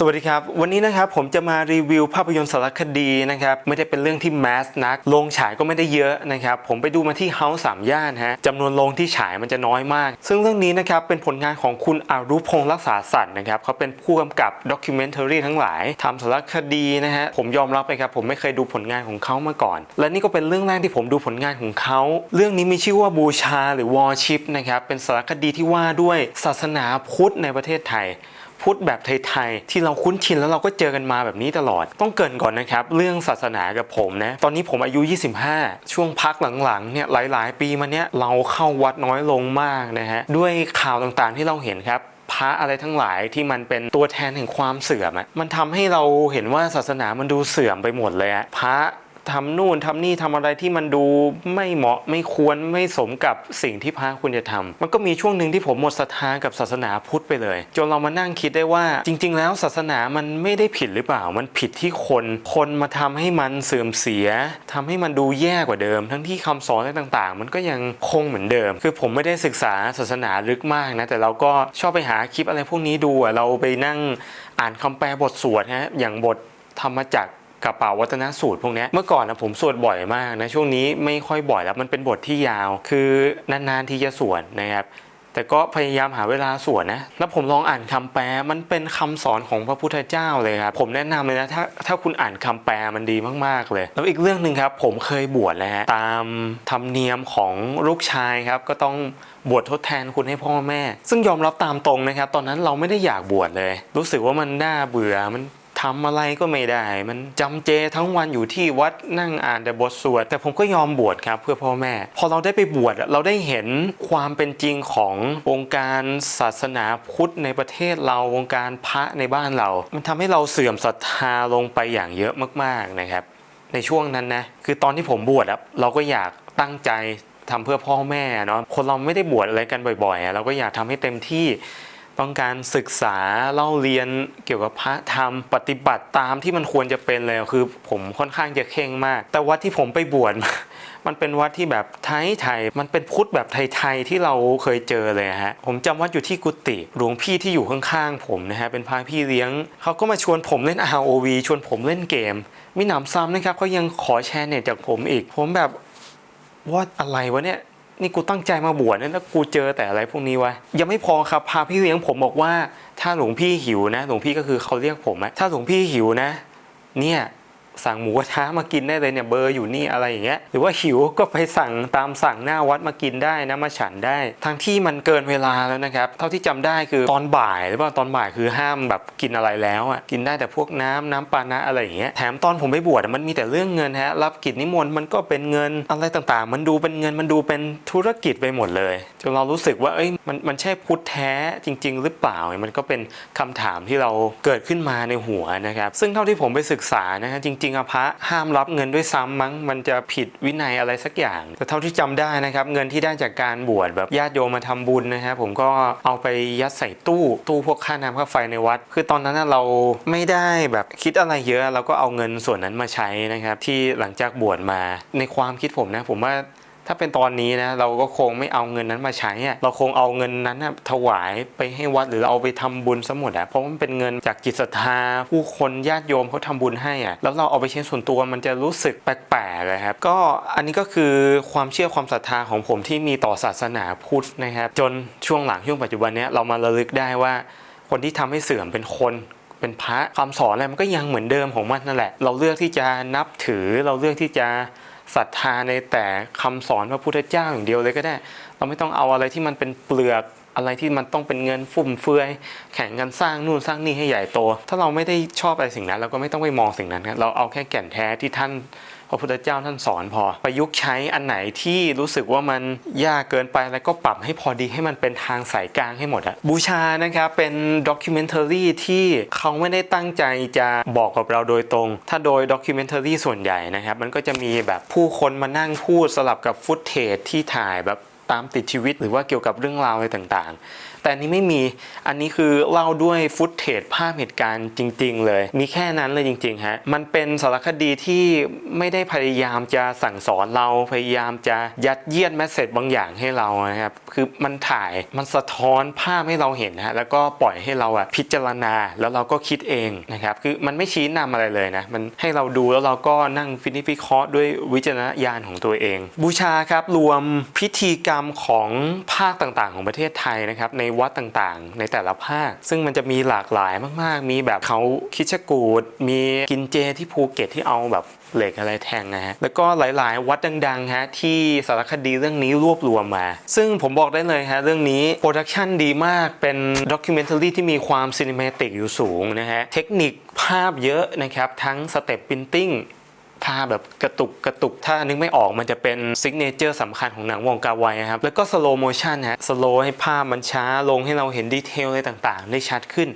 สวัสดีครับ วันนี้นะครับผมจะมารีวิวภาพยนตร์สารคดีนะครับไม่ได้เป็นเรื่องที่แมสนักโรงฉายก็ไม่ได้เยอะนะครับผมไปดูมาที่เฮาส์สามย่านฮะจำนวนโรงที่ฉายมันจะน้อยมาก ซึ่งเรื่องนี้นะครับเป็นผลงานของคุณอารุพงษ์รักษาสัตว์นะครับเขาเป็นผู้กำกับด็อกิเมน a รีทั้งหลายทำสารคดีนะฮะผมยอมรับเลยครับผมไม่เคยดูผลงานของเขามาก่อน และนี่ก็เป็นเรื่องแรกที่ผมดูผลงานของเขาเรื่องนี้มีชื่อว่าบูชาหรือวอชิปนะครับเป็นสารคดีที่ว่าด้วยศาสนาพุทธในประเทศไทย พุทธแบบไทยๆที่เราคุ้นชินแล้วเราก็เจอกันมาแบบนี้ตลอด ต้องเกินก่อนนะครับ เรื่องศาสนากับผมนะ ตอนนี้ผมอายุ 25 ช่วงพักหลังๆเนี่ยหลาย ๆ ปีมาเนี้ยเราเข้าวัดน้อยลงมากนะฮะด้วยข่าวต่างๆที่เราเห็นครับพระอะไรทั้งหลายที่มันเป็นตัวแทนแห่งความเสื่อมมันทำให้เราเห็นว่าศาสนามันดูเสื่อมไปหมดเลยอะพระ ทำนู่นทำนี่ทำอะไรที่มันดูไม่เหมาะไม่ควรไม่สมกับสิ่งที่พระควรจะทำมันก็มีช่วงหนึ่งที่ผมหมดศรัทธากับศาสนาพุทธไปเลย จนเรามานั่งคิดได้ว่า จริง ๆ แล้วศาสนามันไม่ได้ผิดหรือเปล่า มันผิดที่คนคนมาทำให้มันเสื่อมเสียทำให้มันดูแย่กว่าเดิม ทั้งที่คำสอนอะไรต่างๆ มันก็ยังคงเหมือนเดิม คือผมไม่ได้ศึกษาศาสนาลึกมากนะแต่เราก็ชอบไปหาคลิปอะไรพวกนี้ดูเราไปนั่งอ่านคำแปลบทสวดฮะอย่างบทธรรมจักร กระเป๋าวัฒนสูตรพวกนี้เมื่อก่อนนะผมสวดบ่อยมากนะช่วงนี้ไม่ค่อยบ่อยแล้วมันเป็นบทที่ยาว คือนานๆที่จะสวดนะครับแต่ก็พยายามหาเวลาสวดนะ แล้วผมลองอ่านคำแปล มันเป็นคำสอนของพระพุทธเจ้าเลยครับ ผมแนะนำเลยนะ ถ้าถ้าคุณอ่านคำแปลมันดีมาก ๆ เลย แล้วอีกเรื่องหนึ่งครับ ผมเคยบวชแล้วฮะ ตามธรรมเนียมของลูกชายครับ ก็ต้องบวชทดแทนคุณให้พ่อแม่ ซึ่งยอมรับตามตรงนะครับ ตอนนั้นเราไม่ได้อยากบวชเลย รู้สึกว่ามันน่าเบื่อ มัน ทำอะไรก็ไม่ได้ มันจำเจทั้งวันอยู่ที่วัดนั่งอ่านแต่บทสวด แต่ผมก็ยอมบวชครับเพื่อพ่อแม่ พอเราได้ไปบวชเราได้เห็นความเป็นจริงของวงการศาสนาพุทธในประเทศเราวงการพระในบ้านเรา มันทำให้เราเสื่อมศรัทธาลงไปอย่างเยอะมากๆนะครับ ในช่วงนั้นนะคือตอนที่ผมบวชเราก็อยากตั้งใจทำเพื่อพ่อแม่เนาะคนเราไม่ได้บวชอะไรกันบ่อยๆ เราก็อยากทำให้เต็มที่ ต้องการศึกษาเล่าเรียนเกี่ยวกับพระธรรมปฏิบัติตามที่มันควรจะเป็นเลยคือ ผมค่อนข้างจะเข่งมาก แต่วัดที่ผมไปบวชมันเป็นวัดที่แบบไทยไทยๆมันเป็นพุทธแบบไทยๆที่เราเคยเจอเลยฮะ ผมจำวัดอยู่ที่กุฏิหลวงพี่ที่อยู่ข้างๆผมนะฮะเป็นพระพี่เลี้ยงเขาก็มาชวนผมเล่น ROV ชวนผมเล่นเกมมีหนำซ้ำนะครับเขายังขอแชร์เน็ตจากผมอีก ผมแบบว่าอะไรวะเนี่ย นี่กูตั้งใจมาบวชนะแล้วกูเจอแต่อะไรพวกนี้วะยังไม่พอครับพาพี่เลี้ยงผมบอกว่า ถ้าหลวงพี่หิวนะ หลวงพี่ก็คือเขาเรียกผมอะถ้าหลวงพี่หิวนะ เนี่ย สั่งหมูกระทะมากินได้เลยเนี่ยเบอร์อยู่นี่อะไรอย่างเงี้ยหรือว่าหิวก็ไปสั่งตามสั่งหน้าวัดมากินได้นะมาฉันได้ ทั้งที่มันเกินเวลาแล้วนะครับเท่าที่จำได้คือตอนบ่ายหรือว่าตอนบ่ายคือห้ามแบบกินอะไรแล้วอะกินได้แต่พวกน้ำน้ำปานะอะไรอย่างเงี้ยแถมตอนผมไปบวชมันมีแต่เรื่องเงินฮะรับกิจนิมนต์มันก็เป็นเงินอะไรต่างๆ มันดูเป็นเงินมันดูเป็นธุรกิจไปหมดเลยจนเรารู้สึกว่าเอ้ยมันมันใช่พุทธแท้จริง ๆ หรือเปล่ามันก็เป็นคำถามที่เราเกิดขึ้นมาในหัวนะครับซึ่งเท่าที่ผมไปศึกษานะฮะจริงๆอะพระห้ามรับเงินด้วยซ้ำมั้งมันจะผิดวินัยอะไรสักอย่าง แต่เท่าที่จำได้นะครับ เงินที่ได้จากการบวชแบบญาติโยมมาทำบุญนะฮะผมก็เอาไปยัดใส่ตู้ตู้พวกค่าน้ำค่าไฟในวัด คือตอนนั้นเราไม่ได้แบบคิดอะไรเยอะเราก็เอาเงินส่วนนั้นมาใช้นะครับ ที่หลังจากบวชมาในความคิดผมนะ ผมว่า ถ้าเป็นตอนนี้นะเราก็คงไม่เอาเงินนั้นมาใช้อะเราคงเอาเงินนั้นนะถวายไปให้วัดหรือเอาไปทำบุญสมดอะเพราะมันเป็นเงินจากจิตศรัทธาผู้คนญาติโยมเขาทำบุญให้อะแล้วเราเอาไปใช้ส่วนตัวมันจะรู้สึกแปลกๆเลยครับก็อันนี้ก็คือความเชื่อความศรัทธาของผมที่มีต่อศาสนาพุทธนะครับจนช่วงหลังช่วงปัจจุบันนี้เรามาระลึกได้ว่า คนที่ทำให้เสื่อมเป็นคนเป็นพระคำสอนอะไรมันก็ยังเหมือนเดิมของมันนั่นแหละ เราเลือกที่จะนับถือเราเลือกที่จะ ศรัทธาในแต่คำสอนพระพุทธเจ้าอย่างเดียวเลยก็ได้ เราไม่ต้องเอาอะไรที่มันเป็นเปลือกอะไรที่มันต้องเป็นเงินฟุ่มเฟือยแข่งกันสร้างนู่นสร้างนี่ให้ใหญ่โต ถ้าเราไม่ได้ชอบอะไรสิ่งนั้น เราก็ไม่ต้องไปมองสิ่งนั้นครับเราเอาแค่แก่นแท้ที่ท่าน พระพุทธเจ้าท่านสอนพอ ประยุกต์ใช้อันไหนที่รู้สึกว่ามันยากเกินไปแล้วก็ปรับให้พอดีให้มันเป็นทางสายกลางให้หมดอะบูชานะครับเป็นด็อกิเมน a r รีที่เขาไม่ได้ตั้งใจจะบอกกับเราโดยตรง ถ้าโดยด็อกิเมน a r รีส่วนใหญ่นะครับ มันก็จะมีแบบผู้คนมานั่งพูดสลับกับฟุตเทจที่ถ่ายแบบตามติดชีวิตหรือว่าเกี่ยวกับเรื่องราวอะไรต่างๆ แต่นี้ไม่มีอันนี้คือเล่าด้วยฟุตเทจภาพเหตุการณ์จริง ๆ เลย มีแค่นั้นเลยจริงๆฮะมันเป็นสารคดีที่ไม่ได้พยายามจะสั่งสอนเราพยายามจะยัดเยียดแมสเซจบางอย่างให้เรานะครับคือมันถ่ายมันสะท้อนภาพให้เราเห็นฮะแล้วก็ปล่อยให้เราอะพิจารณาแล้วเราก็คิดเองนะครับคือมันไม่ชี้นำอะไรเลยนะมันให้เราดูแล้วเราก็นั่งฟินิจพิเคราะห์ด้วยวิจารณญาณของตัวเอง บูชาครับรวมพิธีกรรมของภาคต่างๆ ของประเทศไทยนะครับในวัดต่างๆ ในแต่ละภาค ซึ่งมันจะมีหลากหลายมากๆ มีแบบเขาคิชกูด มีกินเจที่ภูเก็ตที่เอาแบบเหล็กอะไรแทงนะฮะ แล้วก็หลายๆ วัดดังๆ ฮะ ที่สารคดีเรื่องนี้รวบรวมมา ซึ่งผมบอกได้เลยฮะ เรื่องนี้โปรดักชันดีมาก เป็นด็อกิเมนท r y ที่มีความซีนิเมติกอยู่สูงนะฮะ เทคนิคภาพเยอะนะครับ ทั้งสเต็ปพิมพ์ติ้ง ภาพแบบกระตุกกระตุกถ้านึกไม่ออกมันจะเป็นซิกเนเจอร์สำคัญของหนังวงการไวนะครับ แล้วก็สโลโมชันฮะสโลให้ภาพมันช้าลงให้เราเห็นดีเทลอะไรต่างๆ ได้ชัดขึ้น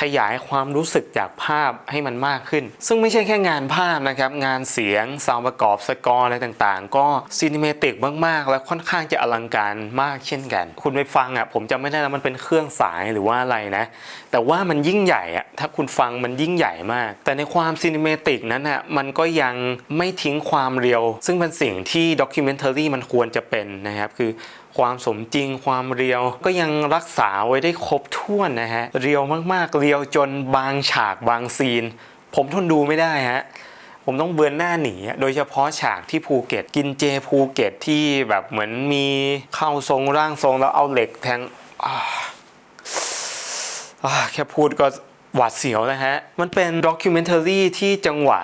ขยายความรู้สึกจากภาพให้มันมากขึ้น ซึ่งไม่ใช่แค่งานภาพนะครับ งานเสียงซาวประกอบสกอร์อะไรต่างๆ ก็ซีนิเมติกมากๆ และค่อนข้างจะอลังการมากเช่นกัน คุณไปฟังอะผมจำไม่ได้แล้วมันเป็นเครื่องสายหรือว่าอะไรนะ แต่ว่ามันยิ่งใหญ่อะถ้าคุณฟังมันยิ่งใหญ่มาก แต่ในความซีนิเมติกนั้นอะมันก็ยังไม่ทิ้งความเรียว ซึ่งเป็นสิ่งที่ด็อกิเมน a r y มันควรจะเป็นนะครับคือความสมจริงความเรียวก็ยังรักษาไว้ได้ครบถ้วนนะฮะเรียวมากๆ เรียวจนบางฉากบางซีน ผมทนดูไม่ได้ฮะผมต้องเบือนหน้าหนี โดยเฉพาะฉากที่ภูเก็ต กินเจภูเก็ตที่แบบเหมือนมีเข้าทรงร่างทรงแล้วเอาเหล็กแทงอ่าแค่พูดก็หวาดเสียวแล้วฮะ มันเป็นด็อกิเมน a r y ที่จังหวะ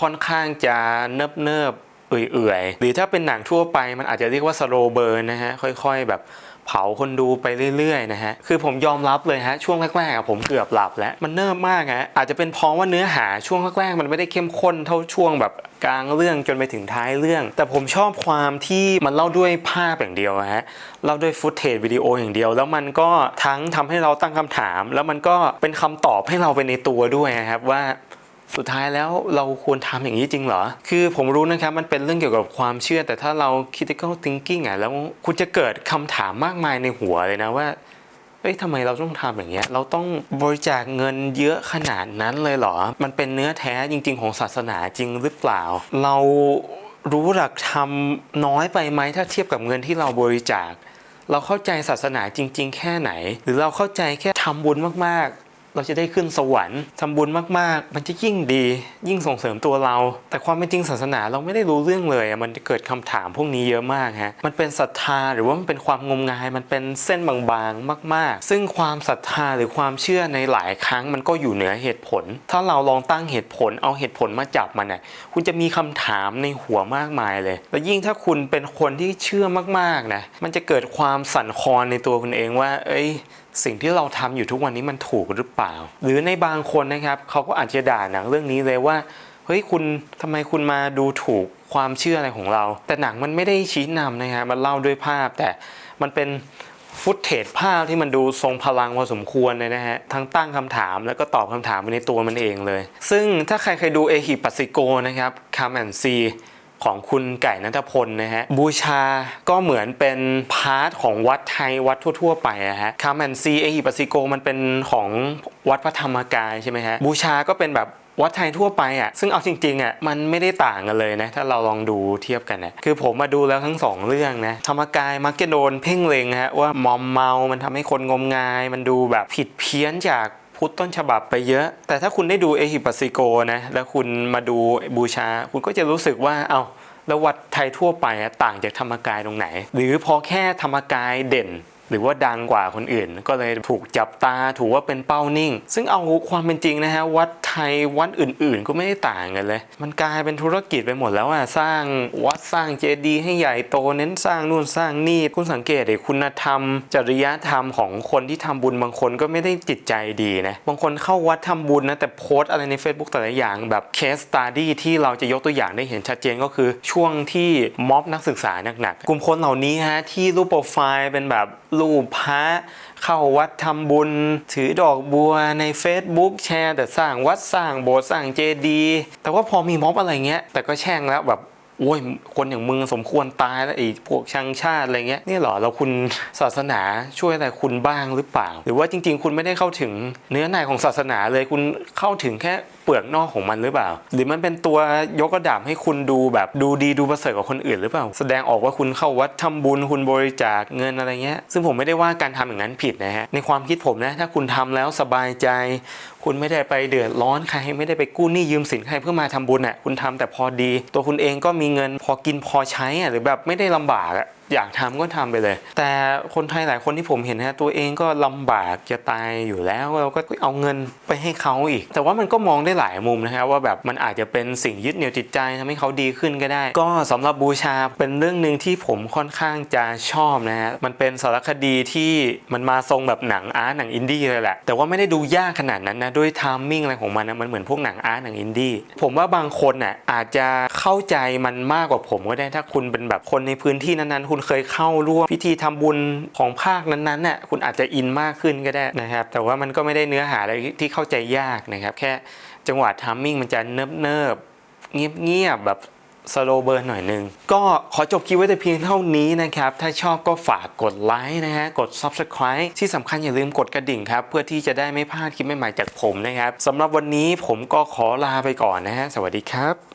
ค่อนข้างจะเนิบเนิบๆเอื่อยๆ หรือถ้าเป็นหนังทั่วไปมันอาจจะเรียกว่าสโลเบิร์นนะฮะ ค่อยๆ แบบเผาคนดูไปเรื่อยๆนะฮะ คือผมยอมรับเลยฮะ ช่วงแรกๆผมเกือบหลับแล้ว มันเนิบมากฮะ อาจจะเป็นเพราะว่าเนื้อหาช่วงแรกๆมันไม่ได้เข้มข้นเท่าช่วงแบบกลางเรื่องจนไปถึงท้ายเรื่อง แต่ผมชอบความที่มันเล่าด้วยภาพอย่างเดียวฮะ เล่าด้วยฟุตเทจวิดีโออย่างเดียว แล้วมันก็ทั้งทำให้เราตั้งคำถาม แล้วมันก็เป็นคำตอบให้เราไปในตัวด้วยนะครับว่า สุดท้ายแล้วเราควรทำอย่างนี้จริงเหรอ คือผมรู้นะครับมันเป็นเรื่องเกี่ยวกับความเชื่อ แต่ถ้าเรา critical thinking อะแล้วคุณจะเกิดคำถามมากมายในหัวเลยนะว่าเอ้ยทำไมเราต้องทำอย่างเงี้ย เราต้องบริจาคเงินเยอะขนาดนั้นเลยเหรอ มันเป็นเนื้อแท้จริง ๆ ของศาสนาจริงหรือเปล่า เรารู้หลักธรรมน้อยไปไหมถ้าเทียบกับเงินที่เราบริจาค เราเข้าใจศาสนาจริง ๆ แค่ไหน หรือเราเข้าใจแค่ทำบุญมากๆ เราจะได้ขึ้นสวรรค์ทำบุญมากๆ มันจะยิ่งดี ยิ่งส่งเสริมตัวเรา แต่ความเป็นจริงศาสนาเราไม่ได้รู้เรื่องเลยมันจะเกิดคำถามพวกนี้เยอะมากฮะมันเป็นศรัทธาหรือว่ามันเป็นความงมงายมันเป็นเส้นบางๆ มาก ๆ ซึ่งความศรัทธาหรือความเชื่อในหลายครั้งมันก็อยู่เหนือเหตุผล ถ้าเราลองตั้งเหตุผลเอาเหตุผลมาจับมันน่ะคุณจะมีคำถามในหัวมากมายเลย แล้วยิ่งถ้าคุณเป็นคนที่เชื่อมากๆนะมันจะเกิดความสั่นคลอนในตัวคุณเองว่า เอ้ยสิ่งที่เราทำอยู่ทุกวันนี้มันถูกหรือเปล่า หรือในบางคนนะครับเขาก็อาจจะด่าหนังเรื่องนี้เลยว่าเฮ้ยคุณทำไมคุณมาดูถูกความเชื่ออะไรของเรา แต่หนังมันไม่ได้ชี้นำนะฮะมันเล่าด้วยภาพ แต่มันเป็นฟุตเทจภาพที่มันดูทรงพลังพอสมควรเลยนะฮะ ทั้งตั้งคำถามแล้วก็ตอบคำถามไปในตัวมันเองเลย ซึ่งถ้าใครเคยดูเอฮิปัสสิโกนะครับคาแมนซี ของคุณไก่นัทพลนะฮะบูชาก็เหมือนเป็นพาร์ทของวัดไทยวัดทั่ว ๆ ไปอะฮะคาแมนซีเอฮิปัสิโกมันเป็นของวัดพระธรรมกายใช่ไหมฮะบูชาก็เป็นแบบวัดไทยทั่วไปอะซึ่งเอาจริงๆอะมันไม่ได้ต่างกันเลยนะ ถ้าเราลองดูเทียบกันนะคือผมมาดูแล้วทั้งสองเรื่องนะธรรมกายมักจะโดนเพ่งเลงฮะว่ามอมเมา มันทำให้คนงมงาย มันดูแบบผิดเพี้ยนจาก พุทธต้นฉบับไปเยอะ แต่ถ้าคุณได้ดูเอฮิปัสสิโกนะแล้วคุณมาดูบูชา คุณก็จะรู้สึกว่าเอา้าแล้ววัดไทยทั่วไปต่างจากธรรมกายตรงไหน หรือพอแค่ธรรมกายเด่น หรือว่าดังกว่าคนอื่น ก็เลยถูกจับตาถูกว่าเป็นเป้านิ่ง ซึ่งเอาความเป็นจริงนะฮะวัดไทยวัดอื่นๆ ก็ไม่ได้ต่างกันเลย มันกลายเป็นธุรกิจไปหมดแล้วอะสร้างวัดสร้างเจดีย์ให้ใหญ่โตเน้นสร้างนู่นสร้างนี่คุณสังเกตดิคุณธรรม จริยธรรมของคนที่ทำบุญบางคนก็ไม่ได้จิตใจดีนะบางคนเข้าวัดทำบุญนะแต่โพสต์อะไรใน Facebook แต่ละอย่างแบบเคสต u d ดี้ที่เราจะยกตัวอย่างได้เห็นชัดเจนก็คือช่วงที่ม็อบนักศึกษาหนักๆกลุ่มคนเหล่านี้ฮะที่รูปโปรไฟล์เป็นแบบรูปพระเข้าวัดทำบุญ ถือดอกบัวใน Facebook แชร์ แต่สร้างวัดสร้างโบสถ์สร้างเจดีย์แต่ว่าพอมีม็อบอะไรเงี้ย แต่ก็แช่งแล้วแบบโอ้ยคนอย่างมึงสมควรตายแล้วไอ้พวกชังชาติอะไรเงี้ยนี่หรอเราคุณศาสนาช่วยอะไรคุณบ้างหรือเปล่า หรือว่าจริง ๆ คุณไม่ได้เข้าถึงเนื้อในของศาสนาเลยคุณเข้าถึงแค่เปลือกนอกของมันหรือเปล่า หรือมันเป็นตัวยกระดับให้คุณดูแบบดูดีดูประเสริฐกว่าคนอื่นหรือเปล่า แสดงออกว่าคุณเข้าวัดทำบุญคุณบริจาคเงินอะไรเงี้ย ซึ่งผมไม่ได้ว่าการทำอย่างนั้นผิดนะฮะ ในความคิดผมนะ ถ้าคุณทำแล้วสบายใจ คุณไม่ได้ไปเดือดร้อนใครไม่ได้ไปกู้หนี้ยืมสินใครเพื่อมาทำบุญอะ คุณทำแต่พอดี ตัวคุณเองก็มีเงินพอกินพอใช้อะหรือแบบไม่ได้ลำบากอะ อยากทำก็ทำไปเลย แต่คนไทยหลายคนที่ผมเห็นนะตัวเองก็ลำบากจะตายอยู่แล้วเราก็เอาเงินไปให้เขาอีก แต่ว่ามันก็มองได้หลายมุมนะฮะว่าแบบมันอาจจะเป็นสิ่งยึดเหนี่ยวจิตใจทำให้เขาดีขึ้นก็ได้ ก็สำหรับบูชาเป็นเรื่องหนึ่งที่ผมค่อนข้างจะชอบนะฮะมันเป็นสารคดีที่มันมาทรงแบบหนังอาร์ตหนังอินดี้เลยแหละแต่ว่าไม่ได้ดูยากขนาดนั้นนะด้วยทามมิ่งอะไรของมันนะมันเหมือนพวกหนังอาร์ตหนังอินดี้ผมว่าบางคนน่ะอาจจะเข้าใจมันมากกว่าผมก็ได้ถ้าคุณเป็นแบบคนในพื้นที่นั้นๆคุณเคยเข้าร่วมพิธีทำบุญของภาคนั้นๆน่ะคุณอาจจะอินมากขึ้นก็ได้นะครับ แต่ว่ามันก็ไม่ได้เนื้อหาอะไรที่เข้าใจยากนะครับ แค่จังหวะทามมิ่งมันจะเนิบๆเงียบๆแบบสโลเบิร์นหน่อยนึง ก็ขอจบคลิปไว้แต่เพียงเท่านี้นะครับ ถ้าชอบก็ฝากกดไลค์นะฮะ กด Subscribe ที่สำคัญอย่าลืมกดกระดิ่งครับ เพื่อที่จะได้ไม่พลาดคลิปใหม่ๆจากผมนะครับสำหรับวันนี้ผมก็ขอลาไปก่อนนะฮะ สวัสดีครับ